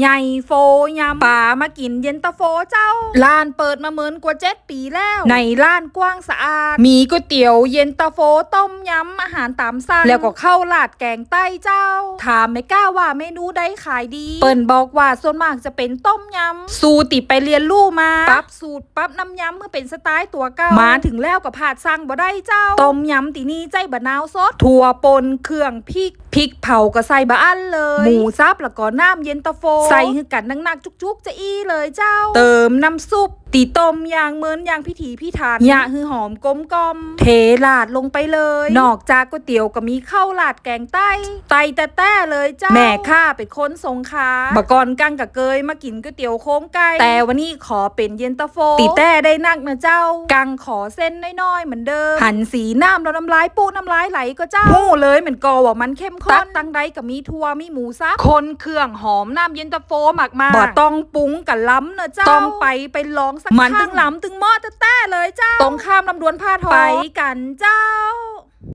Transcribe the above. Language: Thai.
ใหญ่โฟยำป่ามากินเย็นตาโฟเจ้าร้านเปิดมาเหมือนกว่าเจ็ดปีแล้ว ในร้านกว้างสะอาด มีก๋วยเตี๋ยวเย็นตาโฟต้มยำอาหารตามสั่งแล้วก็ข้าวราดแกงใต้เจ้า ถามไม่กล้าว่าเมนูใดขายดี เปิ้นบอกว่าส่วนมากจะเป็นต้มยำสูติไปเรียนรู้มาปรับสูตรปรับน้ำยำเพื่อเป็นสไตล์ตัวเก่ามาถึงแล้วก็ผาดสั่งบ่ได้เจ้า ต้มยำตีนี่ใจบะนาวสดถั่วปนเครื่องพริกพริกเผาก็ใส่บะอันเลย หมูซับแล้วก็น้ำเย็นตาโฟใส่คือกันนักๆจุกๆ จะอี้เลยเจ้า เติมน้ำซุป ตีต้มอย่างเหมือนอย่างพิถีพิถันยะฮือหอมกลมกลมๆเทลาดลงไปเลย นอกจากก๋วยเตี๋ยวก็มีข้าวลาดแกงใต้ ไตแต่แต่เลยเจ้าแม่ข้าเป็นคนสงขลาบะกอนกังกับเกยมากินก๋วยเตี๋ยวโค้งไก่แต่วันนี้ขอเป็นเย็นตาโฟ ตีแต่ได้นักนะเจ้า กังขอเส้นน้อยๆเหมือนเดิม หันสีน้ำแล้วน้ำลายปูน้ำลายไหลก็เจ้าหู้เลยเหมือนกอว่ามันเข้มข้นตักตังใดกับมีทัวมีหมูซับคนเครื่องหอมน้ำเย็นตาโฟหมักมาบ่ต้องปรุงกับล้ำนะเจ้าต้องไปไปลองสักมันตึงล้ำตึงหม้อแต่แต่เลยเจ้าตรงข้ามลำดวนผ้าทองไปกันเจ้า